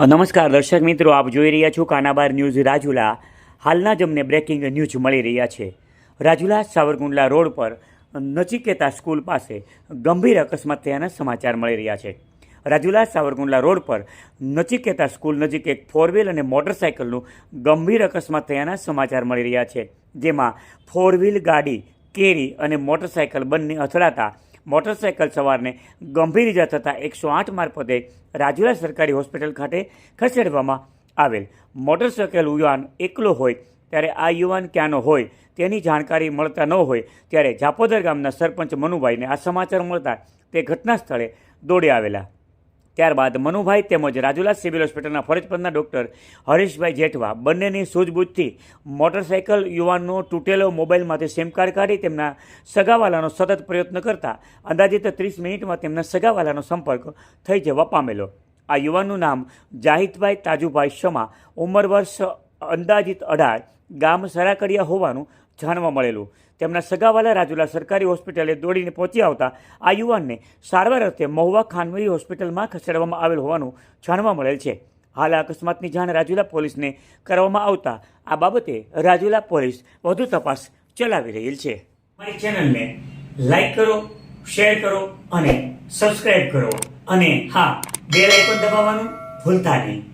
નમસ્કાર, દર્શક મિત્રો, આપ જોઈ રહ્યા છો કાનાબાર ન્યૂઝ રાજુલા. હાલના જ અમને બ્રેકિંગ ન્યૂઝ મળી રહ્યા છે. રાજુલા સાવરકુંડલા રોડ પર નચિકેતા સ્કૂલ પાસે ગંભીર અકસ્માત થયાના સમાચાર મળી રહ્યા છે. રાજુલા સાવરકુંડલા રોડ પર નચિકેતા સ્કૂલ નજીક એક ફોરવ્હીલ અને મોટરસાયકલનું ગંભીર અકસ્માત થયાના સમાચાર મળી રહ્યા છે. જેમાં ફોરવ્હીલ ગાડી, કેરી અને મોટરસાયકલ બંને અથડાતા મોટરસાયકલ સવારને ગંભીર ઇજા થતાં એકસો આઠ મારફતે રાજુલા સરકારી હોસ્પિટલ ખાતે ખસેડવામાં આવેલ. મોટરસાયકલ યુવાન એકલો હોય ત્યારે આ યુવાન ક્યાંનો હોય તેની જાણકારી મળતા ન હોય ત્યારે જાપોદર ગામના સરપંચ મનુભાઈને આ સમાચાર મળતા તે ઘટના સ્થળે દોડી આવેલા. ત્યારબાદ મનુભાઈ તેમજ રાજુલા સિવિલ હોસ્પિટલના ફરજ પરના ડૉક્ટર હરીશભાઈ જેઠવા બંનેની સૂઝબૂછથી મોટરસાયકલ યુવાનનો તૂટેલો મોબાઈલમાંથી સિમ કાર્ડ કાઢી તેમના સગાવાલાનો સતત પ્રયત્ન કરતા અંદાજિત ત્રીસ મિનિટમાં તેમના સગાવાલાનો સંપર્ક થઈ જવા પામેલો. આ યુવાનનું નામ જાહિદભાઈ તાજુભાઈ શમા. ઉંમર વર્ષ અંદાજિત અઢાર ગામ સરાકડિયા હોવાનું જાણવા મળેલું. તેમના સગાવાલા રાજુલા સરકારી હોસ્પિટલે દોડીને પહોંચી આવતા આ યુવાનને સારવાર અર્થે મહુવા ખાનવી હોસ્પિટલમાં ખસેડવામાં આવેલ હોવાનું જાણવા મળેલ છે. હાલ અકસ્માતની જાણ રાજુલા પોલીસને કરવામાં આવતા આ બાબતે રાજુલા પોલીસ વધુ તપાસ ચલાવી રહેલ છે. મારી ચેનલને લાઈક કરો, શેર કરો અને સબસ્ક્રાઈબ કરો. અને હા, બેલ પણ દબાવવાનું ભૂલતા નહીં.